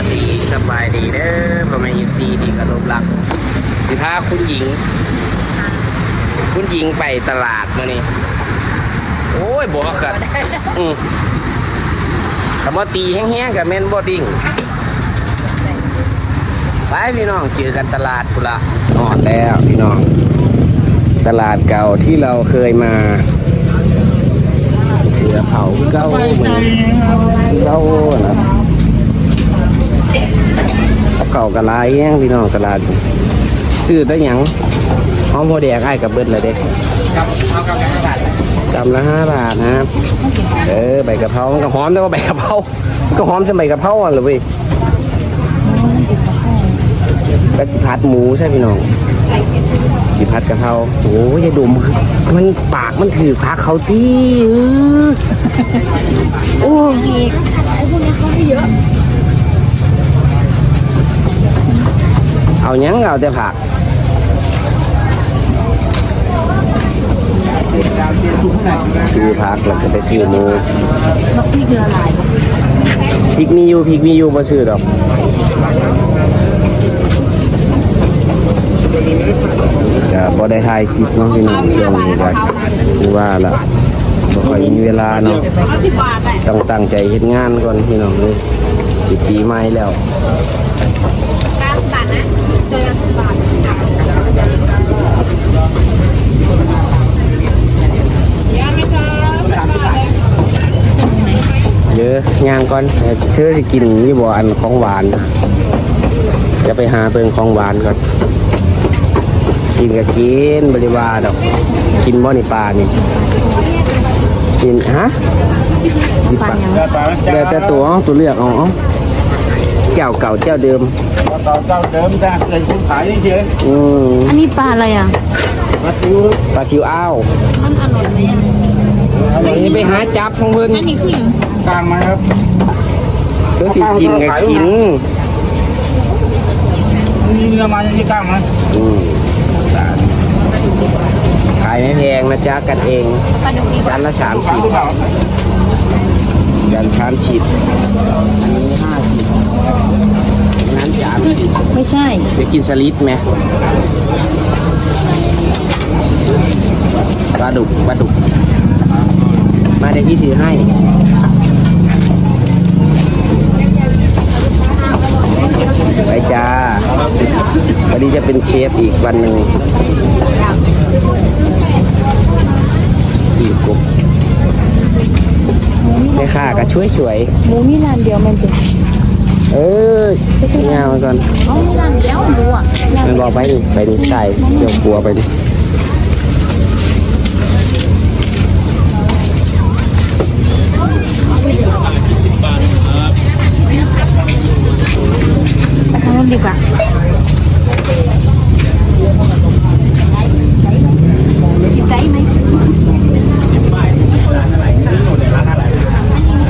วัสดีสบายดีเด้อพ่อแม่ยูซีที่กระลบรักสิพาคุณหญิง คุณหญิงไปตลาดมานี่โอ้ยบอกกันอืมคำว่าตีแห้งๆกับแม่นบอดิ้งไปพี่น้องเจอกันตลาดพุนละนอนแล้วพี่น้อง ตลาดเก่าที่เราเคยมาเสือเผาเก้าเหมือนเก้านะ เก่ากะลายแย่งพี่น้องตลาดซื้อได้หยังหอมโพแดกไอ้กับเบิดเลยเด็กจำละห้าบาทนะครับ เออใบกะเพรามันก็หอมแต่ว่าใบกะเพราก็หอมใส่ใบกะเพราอะเลยเว้ยก็สิพัดหมูใช่พี่น้องสิพัดกะเพราโอ้ยอย่าดมมันปากมันถือพักเขาตีเออโอ้ เอายังเอาแต่ผักซื้อผักแล้วก็ไปซื้อหมูพรือลายพริกมีอยู่พริกมีอยู่มาซื้อดอกก็บ่ได้ถ่ายคลิปน้องพี่น้องช่วงนี้ก็คือว่าละบ่ค่อยมีเวลาเนาะต้องตั้งใจเฮ็ดงานก่อนพี่น้องเลยสิปีใหม่แล้ว เก้าสิบบาทนะเจอกันสิบบาทเดี๋ยวไม่เจอสิบบาทเลย เยอะย่างก่อนเออเชื่อสิกินนี่บ่อันของหวานจะไปหาเบิ่งของหวานก่อนกินก็กินบริวารดอก กินบ่นี่ปลานี่กินฮะกินปลาเดี๋ยวจะตัวเอาตัวเลือกเอาเอาเจ้าเก่าเจ้าเดิมต่อเจ้าเดิมจ้ะเป็นคนขายเฉยอืมอันนี้ปลาอะไรอะๆมาซื้อปลาซิวอ้าวมันอร่อยไหมอันนี้ไปหาจับของเพิ่นอันนี้คืออย่างกลางมาครับเพื่อสิกินก็กินมีเนื้อมาอย่างนี้กลางมาอืมขายไม่แพงนะจ๊ะกันเองปลาดุกดีกจาว่านละสามขายสิบหรือเปล่าจานชามสิบอันนี้ห้าสิบนั้นสามสิบไม่ใช่จะกินสลิดไหมปลาดุกปลาดุกมาเดี๋ยวพี่ถือให้ ไป จ้าวันนี้จะเป็นเชฟอีกวันหนึ่งอีกกบแม่ค้าก็ช่วยช่วยหมูมีร้านเดียวมันจะๆเออเงามาก่อนเอามีร้านเดียวหมูอะมันบอกไปนี่ไปนี่ใช่เดี๋ยวกลัวไปนี่ ทางนู้นดีกว่ากินใจไหม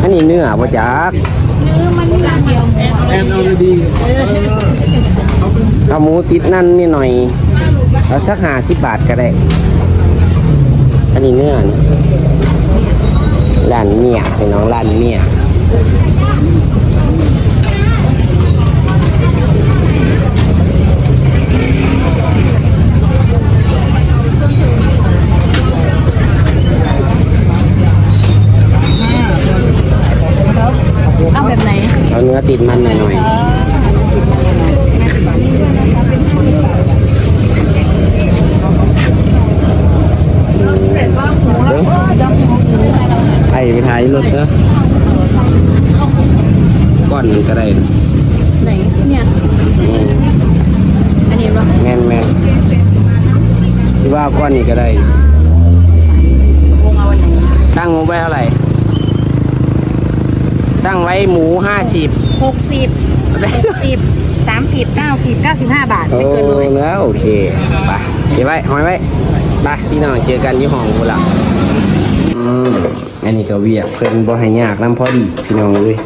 อันนี้เนื้อบ่จักเออมันมีร้านเดียวแอนเอาดีเอาหมูติดนั่นนี่หน่อยเอาสักห้าสิบบาทก็ได้ อันนี้เนื้อนี่ร้านเมียพี่น้องร้านเมียเอาแบบไหน เอาเนื้อ ติดมันหน่อยหน่อยเบิ่งไอ้ไปถ่ายรถเด้อก้อนหนึงก็ได้นะไหนเนี่ยอืมอันนี้ป่ะแม่นแม่นที่ว่าก้อนนี้ก็ได้วงเอาอันไหนตั้งงบไว้เท่าไหร่ ตั้งไว้หมูห้าสิบ หกสิบสิบสามสิบเก้าสิบเก้าสิบห้าบาท โอ้ไม่เกินเลยเนื้อโอเคไปเก็บไว้หอยไว้ไปพี่น้องเจอกันที่ห้องกูละอืมอันนี้ก็เวียกเพิ่นบ่ให้ยากน้ำพอดีพี่น้องเลย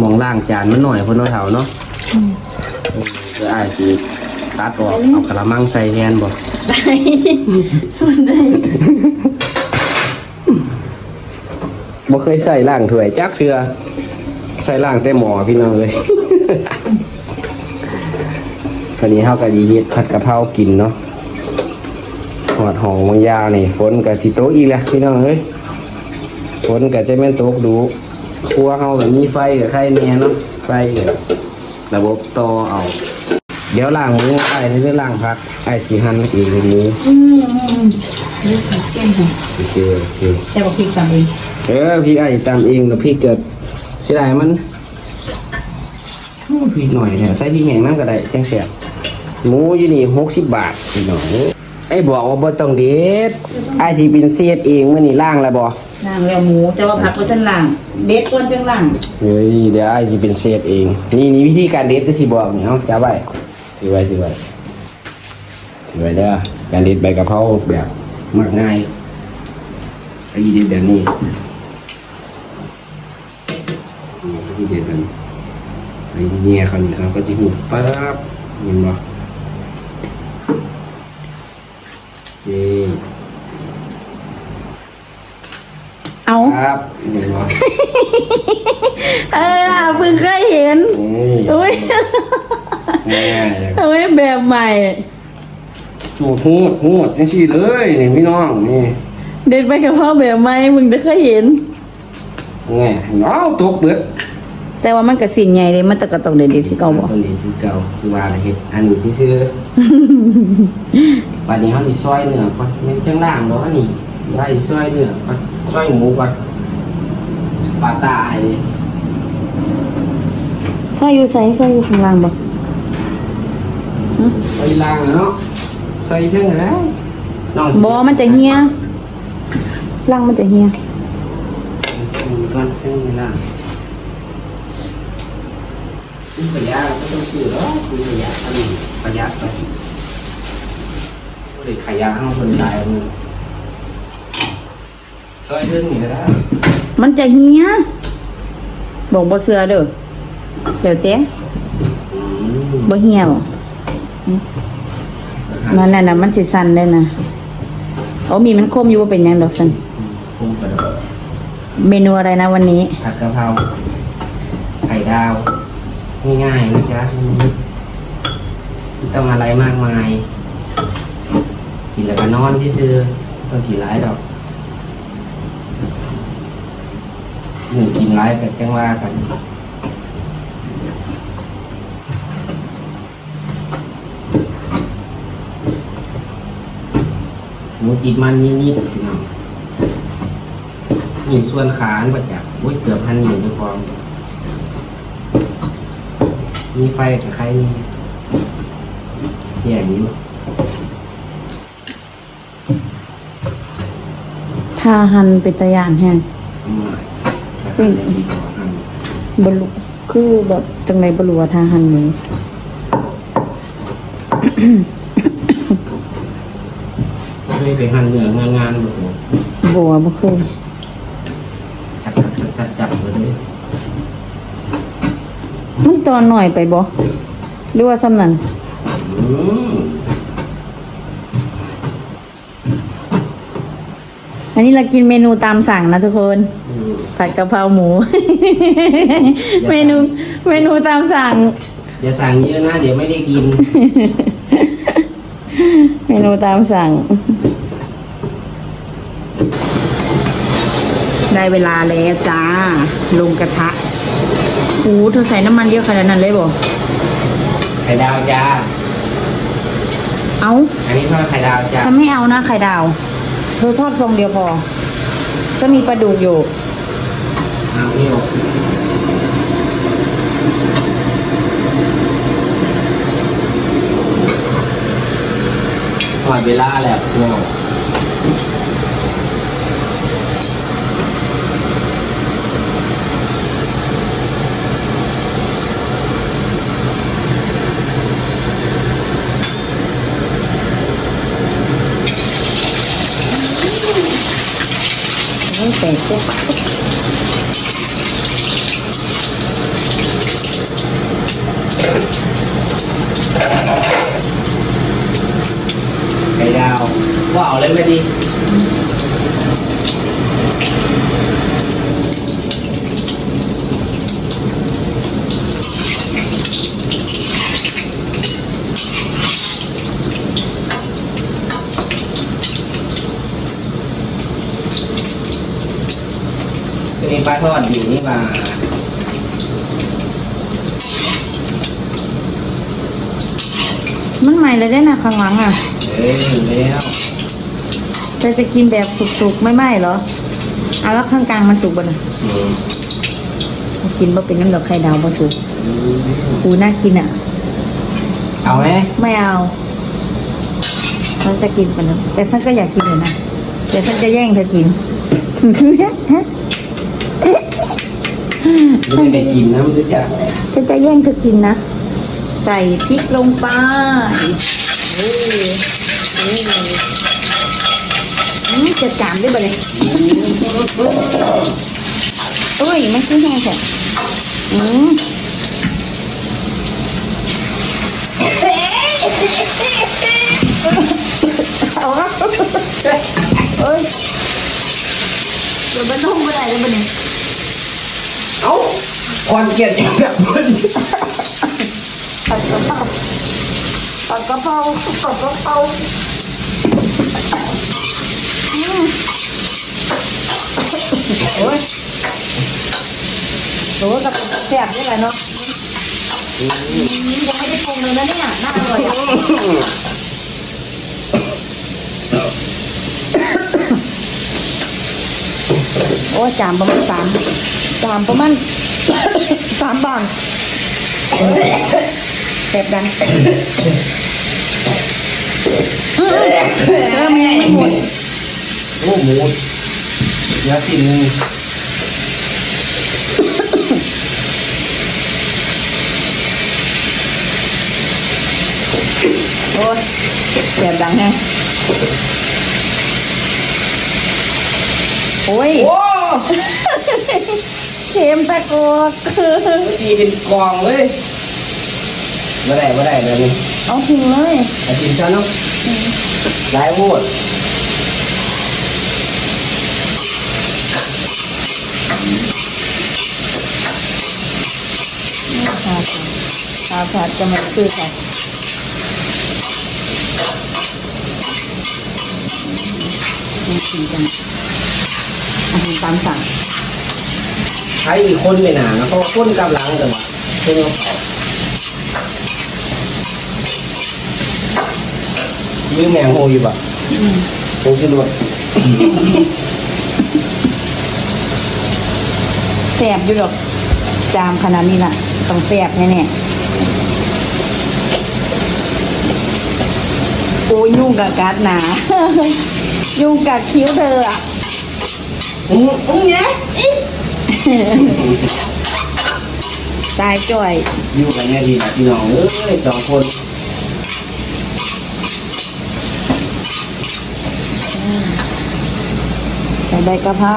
มองล่างจานมันหน่อยคนน้อยเท่าเนาะอืมเดี๋ยวอายสิตัดออกเอากระมังใส่แทนบ่ ได้มันได้ บ่เคยใส่ล่างถ้วยจักเทื่อใส่ล่างแต่หมอพี่น้องเลยวันนี้เฮาก็ดีเฮ็ดผัดกะเพรากินเนาะหอดหองบางยานี่ฝนก็สิตอีกแล้วพี่น้องเอ้ยฝนก็จะแม่นโตกดูครัวเฮาก็มีไฟกับไข่แน่เนาะไฟก็ระบบต่อเอา เดี๋ยวล้างมือไอ้นี่ล้างผักไอ้สิหั่นอีกทีนี้อืมอืมอืมนี่ใส่เส้นค่ะโอเคโอเคใส่บอกพริกตามเอง เออพี่ไอ้ตามเองกับพี่เกิดเสียดายมันโอ้พี่หน่อยเนี่ยใส่พี่แห้งน้ำก็ได้แจ้งเสียหมูอยู่นี่หกสิบบาทพี่น้องไอ้บอกว่าบ่ต้องเด็ดไอ้ที่เป็นเสียดเองมื่อนี่ล่างแล้วบ่ล่างแล้วหมูแต่ว่าผักก็ท่านล่าง เด็ดก้อนจังล่างเฮ้ยเดี๋ยวไอ้ที่เป็นเสียดเอง นี่นี่วิธีการเด็ดที่สิบอกนี่เนาะจ้าไว้ถือไว้ถือไว้ถือไว้เด้อการเด็ดใบกะเพราแบบมักง่ายไอ้เด็ดแบบนี้ นี่ไอ้เด็ดแบบนี้ไอ้เงี้ยเขานี่เขาก็จะหูปั๊บเห็นบ่นี่เอาครับเห็นบ่เออเพิ่งเคยเห็นนี่อุ้ยง่ายเอ้ยแบบใหม่จูดหูดหูดจังซี่เลยนี่พี่น้องนี่เด็ดไปกระเพราแบบใหม่มึงจะเคยเห็นไงเอาตกเบิด แต่ว่ามันกระสินใหญ่เลยมันตะกะตองเด็ดๆที่เก่าบอกต้นดีที่เก่าคือว่าอะไรเฮ็ดอันนี้ที่ซื้อบัดนี้เฮาสิซอยเนื้อก่อนมันจังล่างเนาะอันนี้ไว้ซอยเนื้อก่อนซอยหมูก่อนปลาตายนี่ใส่อยู่ใส่ใส่อยู่ข้างล่างบอกใส่ล่างเนาะใส่เชิงแล้วน้องสิบอมันจะเฮียล่างมันจะเฮียมีก้อนขึ้นมาล่ะ คุณประหยัดก็ต้องซื้อหรอกคุณประหยัดอันนี้ประหยัดไปก็เลยขยันเอาคนได้เอามือช่วยขึ้นนี่ก็ได้มันจะเฮียบอกบ่เสือเด้อเดี๋ยวเต้อืมบ่เฮียบ่นั่นน่ะนะมันสิสั่นได้นะเอามีมันคมอยู่ว่าเป็นหยังดอกสั่นคุ้มไปเลยเมนูอะไรนะวันนี้ผัดกะเพราไข่ดาว ง่ายๆนะจ๊ะไม่ต้องอะไรมากมาย กินแล้วก็นอนที่ซื้อต้องกินหลายดอกหนึ่งกินหลายก็จังว่ากันหมูติดมันนี่นี่พี่น้องนี่ส่วนขาอันประจับโอ้ยเกือบพันหนึ่งด้วยความ มีไฟกับใครนี่แย่อยู่ทาหันเป็นตะยานแห้งอืมราคาสีกว่าอันบรุคือแบบจังไดบ่รู้ว่าทาหันหมูเคยไปหั่นเนื้องานงานๆบ่โหบัวบ่เคย สับสับสับจับจับเลย มัน ตอนหน่อยไปบ่หรือว่าซ้ำนั้นอืมอันนี้เรากินเมนูตามสั่งนะทุกคนอืมผัดกะเพราหมู เมนู เมนูตามสั่ง อย่าสั่งเยอะนะ เดี๋ยวไม่ได้กิน เมนูตามสั่ง ได้เวลาแล้วจ้า ลงกระทะ โอ้เธอใส่น้ำมันเยอะขนาดนั้นเลยบ่ไข่ดาวจ้า เอาอันนี้ทอดไข่ดาวจ้า ฉันไม่เอานะไข่ดาว เธอทอดฟองเดียวพอก็มีปลาดุกอยู่ เอานี่ออกหมดเวลาแล้วพวก โอ้ยแตกเจ๊บไข่ดาวว่าเอาเลยไหมดี ปลาทอดอยู่นี่มามันใหม่เลยได้นะข้างหลังอะ เอ้ยแล้วจะจะกินแบบสุกๆ ไม่ไหม้เหรอเอาแล้วข้างกลางมันสุกบ่น่ะอืมกินบ่เป็นน้ำดอกไข่ดาวบ่สุกอูน่ากินอะ เอาไหมไม่เอาฉันจะกินกันนะแต่ฉันก็อยากกินอยู่นะแต่ฉันจะแย่งเธอกิน ไม่ได้กินนะมันจะจัดฉันจะแย่งเธอกินนะ ใส่พริกลงไปเออเอออืมจะจามได้บ่เลยโอ้ยไมันคือแห้งแค่อืมเอาละเอ้ยเดี๋ยวมันต้องบ่ได้แล้วบ่เนี่ย เอ้าควันเกลียดอย่างแบบนี้ผัดกะเพราผัดกะเพราผัดกะเพราอืมโอ้ยโอ้ยกับแซ่บนี่แหละเนาะยังไม่ได้ปรุงเลยนะเนี่ยน่าอร่อยอะ อ้จามประมาณสามจามประมาณสามบาทแซ่บดังเออมันยังไม่หมดโอ้หมูเนื้อสิ้นหนึงโอ้ยแซ่บดังแฮะโอ้ย โอ้เค็มตะโกกตีเป็นกองเลยไม่ได้ไม่ได้แบบนี้เอาทิ้งเลยอาทิตย์ฉันเนาะหลายโวดค่ะค่ะค่ะจะมาคือค่ะนี่กินกันอาหารตามสั่งใช้อีกคนไม่นานนะเพราะว่าคนกำลังแต่ว่าเพิ่งเอาเขายืมแมงโฮอยู่ปะอืมโฮขึ้นด้วยแสบอยู่หรอกจามขนาดนี้ล่ะ ต้องแสบแน่ๆโอ้ยยุ่งกับการ์ดหนา ยุ่งกับคิ้วเธออะ อุ้งอุ้งเนี้ยตายจ่อยอยู่กันเนี่ยดีนะพี่น้องเอ้ยสองคนใส่ใบกะเพรา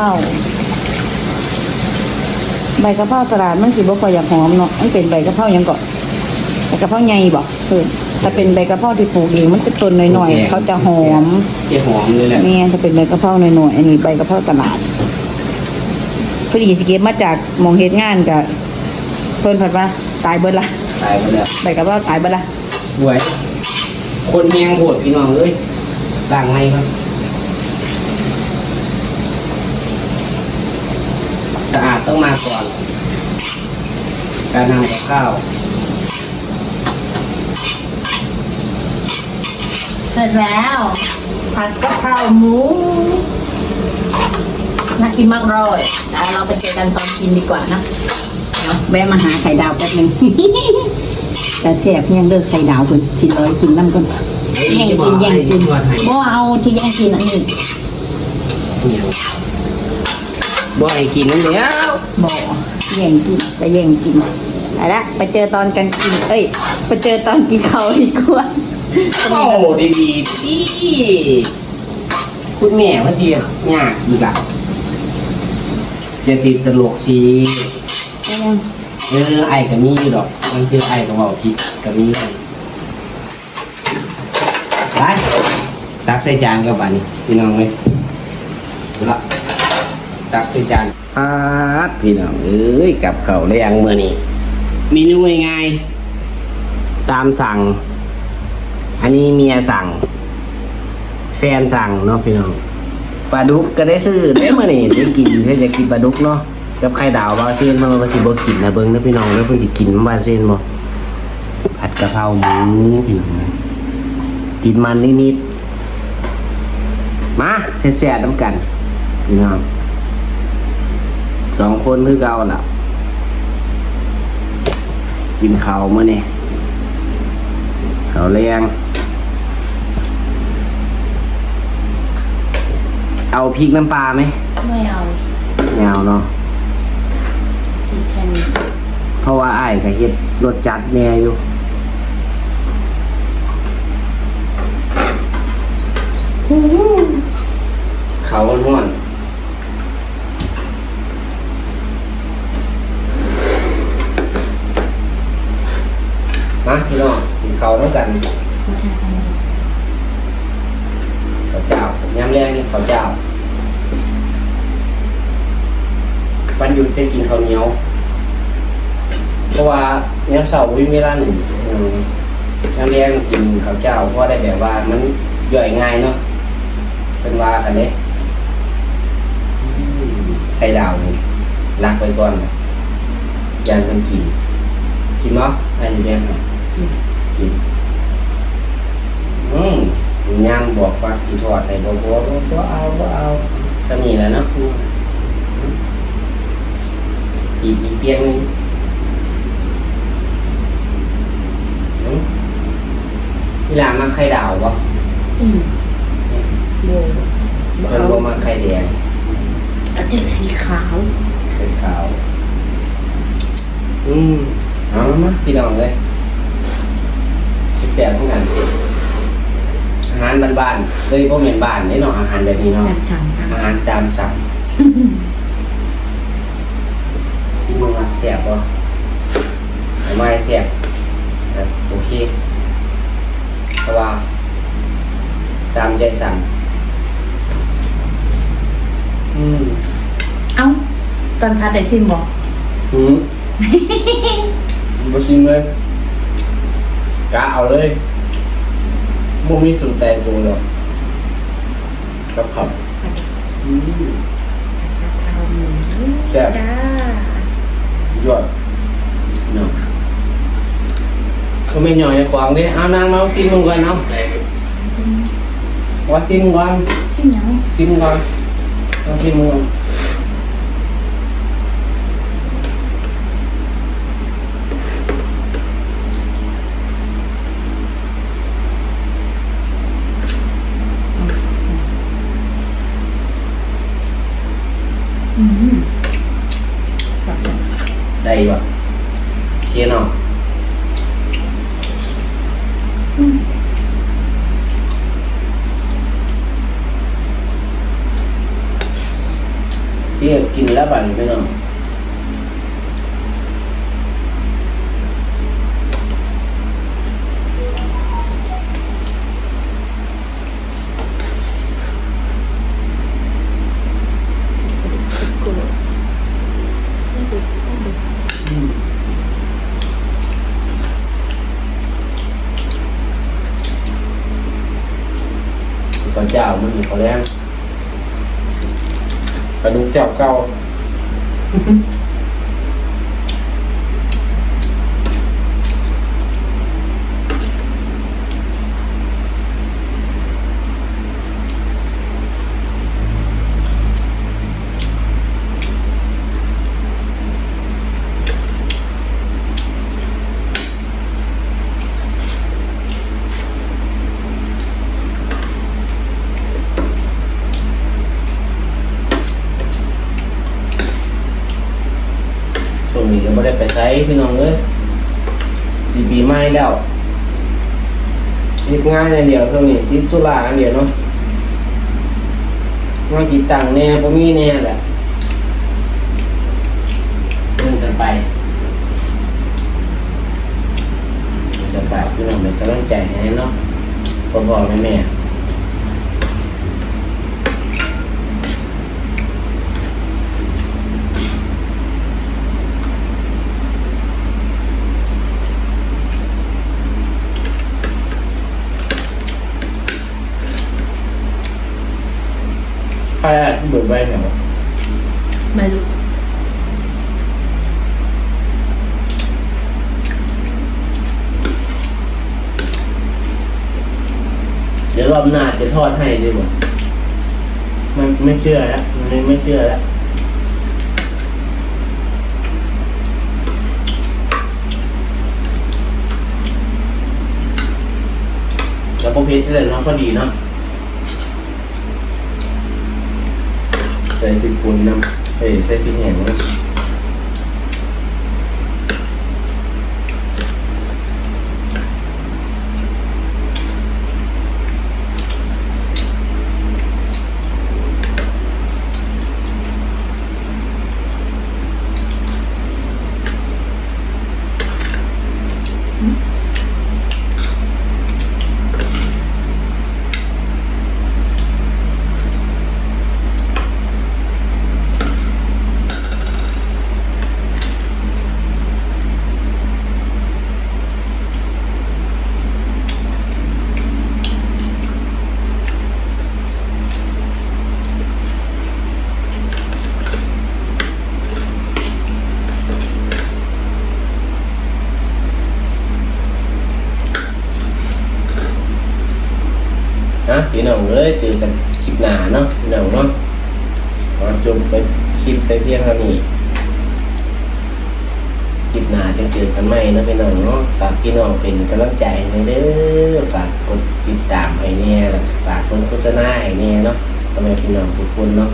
ใบกะเพราตลาดมันสิบ่ค่อยอยากหอมเนาะมันเป็นใบกะเพราหยังก่อนใบกะเพราใหญ่บ่เออถ้าเป็นใบกะเพราที่ปลูกเองมันจะต้นหน่อยๆเขาจะหอมเจียหอมเลยแหละนี่ถ้าเป็นใบกะเพราหน่อยๆอันนี้ใบกะเพราตลาด พอดีสิเก็บมาจากหมองเฮ็ดงานกับเพิ่นผัดว่าตายเบิดละตายไปแล้วใบกะเพราตายเบิดละสวยคนแมงโหดพี่น้องเอ้ยต่างไงครับสะอาดต้องมาก่อน การทำกับข้าวเสร็จแล้ว ผัดกะเพราหมู น่ากินมากเลยเอาเราไปเจอกันตอนกินดีกว่านะเดี๋ยวแวะมาหาไข่ดาวแป๊บหนึง แต่แสบยังเลิกไข่ดาวคนสิร้อยกินน้ำก่อนแย่งกินแย่งกินบ่เอาที่แย่งกินอันนี้เนี่ยบ่ให้กินนั่นเดียวบ่แย่งกินจะแย่งกินเอาละไปเจอตอนกันกิน เอ้ย ไปเจอตอนกินเขาวดีกว่าโอ้ดีดีๆพี่คุณแม่ว่าจียากอีกอะ จะติดตลกสีเอายังเออไอ้กับมีอยู่ดอกมันคือไอ้กับเบาผิดกับมีกันไปตักใส่จานกับบัดนพี่น้องเลยเอาละตักใส่จานปาดพี่น้องเอ้ยกับเขาวแรงเมื่อนี้เมนูง่ายๆตามสั่ง อันนี้เมียสั่ง แฟนสั่งเนาะพี่น้อง ปลาดุกก็ได้ซื้อได้มานี่ได้กินเพื่อจะกินปลาดุกเนาะกับไข่ดาวบาเซนเพิ่นว่าสิบกินนะเบิ่งนะพี่น้องแล้วเพิ่นสิกินบาเซนบ่ผัดกะเพราหมูพี่น้องกินมันนิดๆมาแซ่บๆน้ำกันพี่น้องสองคนคือเก่าล่ะ กินข้าวมื้อนี้ข้าวแรง เอาพริกน้ำปลาไหมไม่เอาไม่เอาเนาะกินแค่นี้เพราะว่าอ้ายก็เฮ็ดรสจัดแน่อยู่เขาห้วนมาพี่น้องกินเขาวต้องกันข้าวเจ้า ย้ำแรกนี่เขาเจ้าวันหยุดจะกินข้าวเหนียว เพราะว่าย้ำเสาร์วิ่งเวลาหนึ่งอืมย้ำแรกกินข้าวเจ้าเพราะได้แบบว่ามันย่อยง่ายเนาะเป็นว่ากันเด้ไข่ดาวนี่รักไว้ก่อนนะยานคนกินกินเนาะอันนี้แม่ครับกินกิน อืมย่าง บอกว่ากี่ทอดให้บอกว่าบ่เอาบ่เอาก็มีแหล้วเนาะอีกอีกเปียงหนึงอืมพี่ลามาไข่ดาวบ่อืมโบมันบ่มาไข่แดงอาจจะสีขาวไข่ขาว อืมเอามาพี่น้องเลยแซ่บเหมือนกันอา หารบ้านๆเลยพวกเมนบ้านนี่เนาะอาหารแบบนี้เนาะแบบสั่งทอาหารตามสั่งำที่มึงอะแซ่บป่ะไม่แซ่บแต่โอเคเพราะว่า ตามใจสั่งอืมเอ้า ตอนพัดได้ซิมบอกหืมมาชิมเลยกะเอาเลย บ่มีสนใจตัวหรอกครับครับอืมแซ่บจ้ายอดเนาะก็ไม่หน่อยขวางดิเอานางมาเอาซิมมึงก่อนเอาว่าซิมก่อนซิมยังซิมก่อนเอาซิมมึงก่อน อืม ได้บ่โอเคเนาะพี่กินแล้วบัดนี้พี่น้อง ข้าว เจ้ามันมีข้าแรงกระดูกเจ้าเก่า ไม่ได้ไปใช้พี่น้องเอ้ยสีปีใหม่แล้วติดง่านอย่างเดียวช่วงนี้ติดสุราอันเดียวเนาะงานติดตังค์แน่ก็มีแน่แหละเดินกันไปจะฝากพี่น้องเป็นกำลังใจให้เนาะพ่อพ่อแม่แม่ ใครอะที่เบิไว้เนี่ยไม่รู้เดี๋ยวรอบหน้าจะทอดให้ดีกว่ามันไม่เชื่อแล้วมันไม่เชื่อแล้วแล้วพวกเพชรเล่นน้องก็ดีเนาะ ใส่พริกป่นน้ำใส่ใส่พริกแห้งนะฮะพี่น้อง เอ้ยเจอกันคลิปหนาเนาะพี่น้องเนาะขอจบไปคลิปไปเพียงเท่านี้คลิปหนาจะเจอกันใหม่นะพี่น้องเนาะฝากพี่น้องเป็นกำลังใจให้เด้อฝากกดติดตามให้เนี่ยแล้วฝากกดโฆษณาให้เนี่ยเนาะทำไมพี่น้องทุกคนเนาะ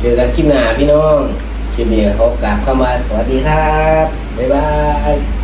เจอกันคลิปหนาพี่น้องคลิปนี้เขากราบเข้ามาสวัสดีครับบ๊ายบาย